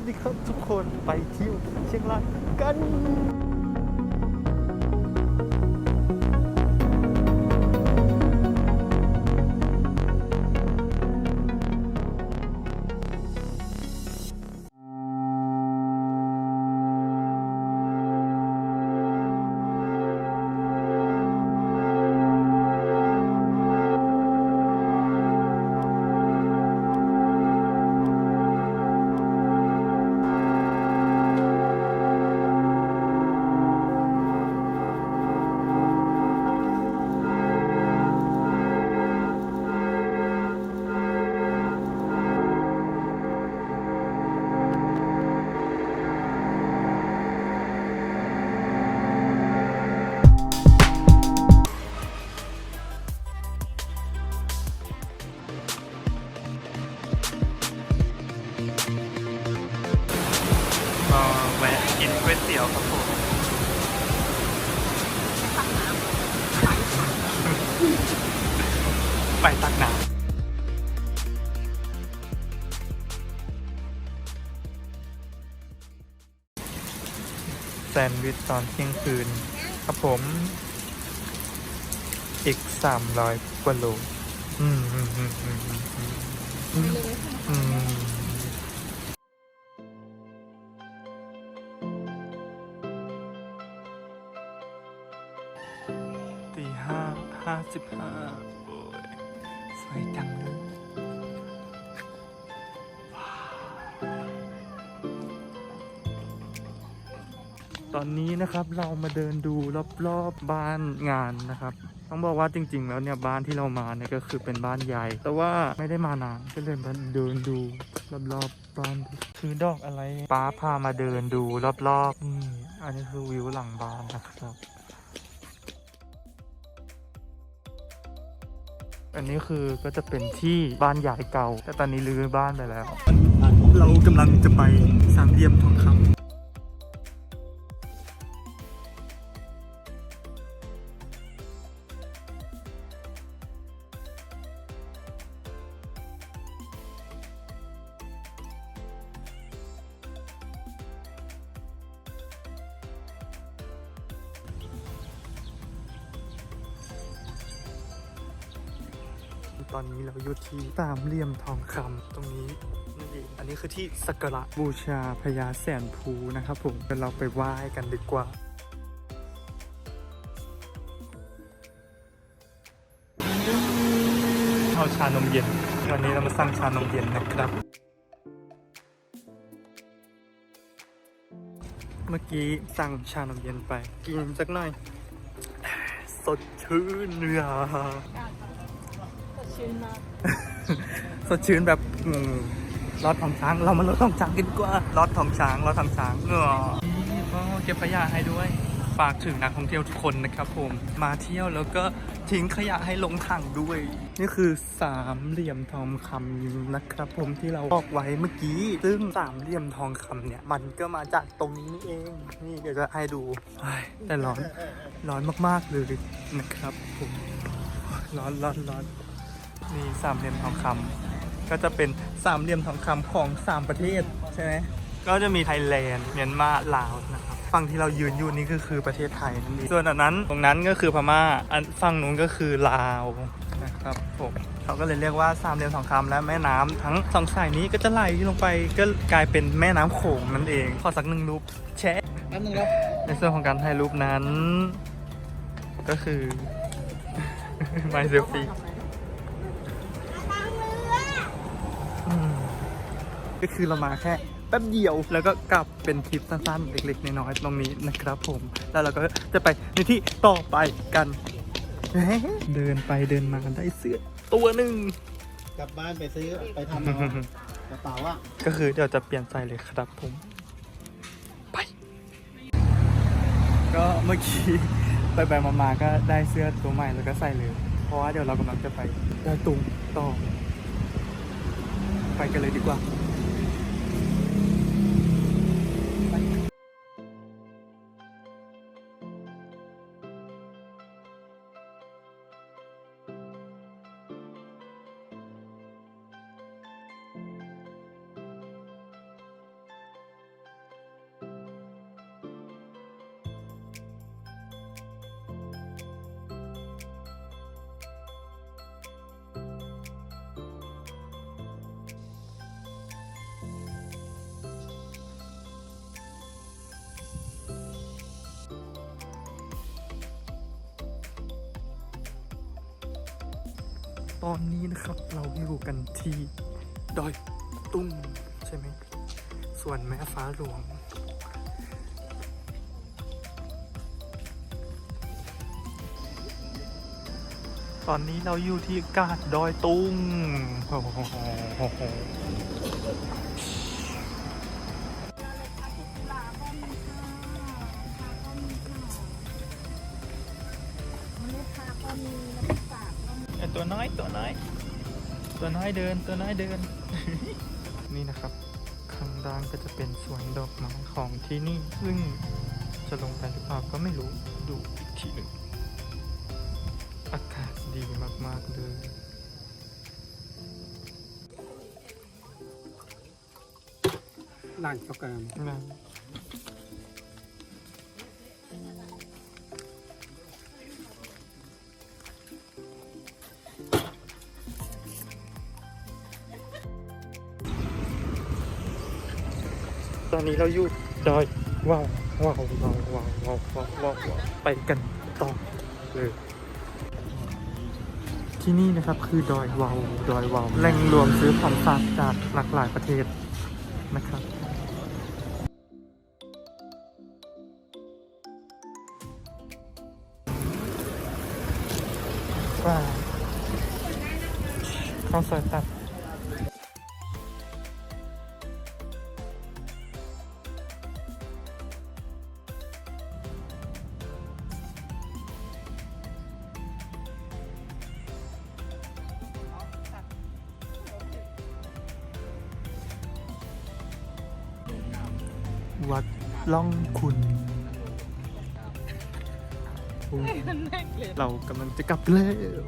วัสดีครับทุกคนไปเที่ยวเชียงรายกัน กินก๋วยเตี๋ยวครับผมไปตักน้ำแซนด์วิชตอนเที่ยงคืน ครับผม อีกสามร้อยกว่าโลอืมอืมอืมอืมอืม สิบห้าโอ้ยสวยจังเลยตอนนี้นะครับเรามาเดินดูรอบๆบ้านงานนะครับ ต้องบอกว่าจริง ๆ แล้วเนี่ยบ้านที่เรามาเนี่ยก็คือเป็นบ้านใหญ่ แต่ว่าไม่ได้มานานก็เลยมาเดินดูรอบๆบ้านคือดอกอะไรป้าพามาเดินดูรอบๆนี่อันนี้คือวิวหลังบ้านนะครับ อันนี้คือก็จะเป็นที่บ้านใหญ่เก่า แต่ตอนนี้รื้อบ้านไปแล้ว เรากำลังจะไปสามเหลี่ยมทองคำ ตอนนี้เราอยู่ที่สามเหลี่ยมทองคำตรงนี้นั่นเองอันนี้คือที่สักการะบูชาพญาแสนภูนะครับผมเดี๋ยวเราไปไหว้กันดีกว่าเอาชานมเย็น วันนี้เรามาสั่งชานมเย็นนะครับเมื่อกี้สั่งชานมเย็นไป กินสักหน่อย สดชื่นเนื้อ ชื่นมาก สดชื่นแบบงงรอดทองช้าง เรามาลดทองช้างกันดีกว่ารอดทองช้างรอดทองช้างเงอก็เก็บขยะให้ด้วย ฝากถึงนักท่องเที่ยวทุกคนนะครับผม มาเที่ยวแล้วก็ทิ้งขยะให้ลงถังด้วย นี่คือสามเหลี่ยมทองคำนะครับ ผมที่เราบอกไว้เมื่อกี้ ซึ่งสามเหลี่ยมทองคำเนี่ย มันก็มาจากตรงนี้นี่เอง นี่เดี๋ยวจะให้ดูแต่ร้อนร้อนมากๆเลยนะครับผมร้อนร้อนร้อน นี่สามเหลี่ยมทองคำก็จะเป็นสามเหลี่ยมทองคำของสามประเทศใช่ไหมก็จะมีไทยแลนด์เมียนมาลาวนะครับฝั่งที่เรายืนอยู่นี่ก็คือประเทศไทยนั่นเองส่วนอันนั้นตรงนั้นก็คือพม่าอันฝั่งนู้นก็คือลาวนะครับผมเขาก็เลยเรียกว่าสามเหลี่ยมทองคำและแม่น้ำทั้งสองสายนี้ก็จะไหลลงไปก็กลายเป็นแม่น้ำโขงนั่นเองขอสักหนึ่งรูปแชะ แป๊บนึงครับในส่วนของการถ่ายรูปนั้น ก็คือ My Selfie อืม ก็คือเรามาแค่แป๊บเดียวแล้วก็กลับเป็นคลิปสั้นๆ เล็กๆ น้อยๆตรงนี้นะครับผม แล้วเราก็จะไปในที่ต่อไปกัน เดินไปเดินมาได้เสื้อตัวหนึ่งกลับบ้านไปซื้อไปทำเอากระเป๋าอะก็คือเดี๋ยวจะเปลี่ยนใส่เลยครับผม ไป ก็เมื่อกี้ไปไปๆมาๆก็ได้เสื้อตัวใหม่แล้วก็ใส่เลย เพราะว่าเดี๋ยวเรากำลังจะไปได้ตุงต่อ ไปกันเลยดีกว่า ตอนนี้นะครับเราอยู่กันที่ดอยตุ้งใช่ไหม ส่วนแม่ฟ้าหลวง ตอนนี้เราอยู่ที่กาดดอยตุ้งโอ้โห ตัวน้อยตัวน้อย ตัวน้อยเดินตัวน้อยเดิน นี่นะครับข้างล่างก็จะเป็นสวนดอกไม้ของที่นี่ ซึ่งจะลงไปหรือเปล่าก็ไม่รู้ดูอีกทีหนึ่งอากาศดีมากๆเลยร้านกาแฟ นะ ตอนนี้เราอยู่ดอยว้าวว้าวว้าวว้าวว้าวว้าวไปกันต่อเลยที่นี่นะครับคือดอยวาวดอยวาวแหล่งรวมซื้อของฝากจากหลากหลายประเทศนะครับข้าวสวยตัด วัดล่องคุณอุ๊ยเรากำลังจะกลับแล้ว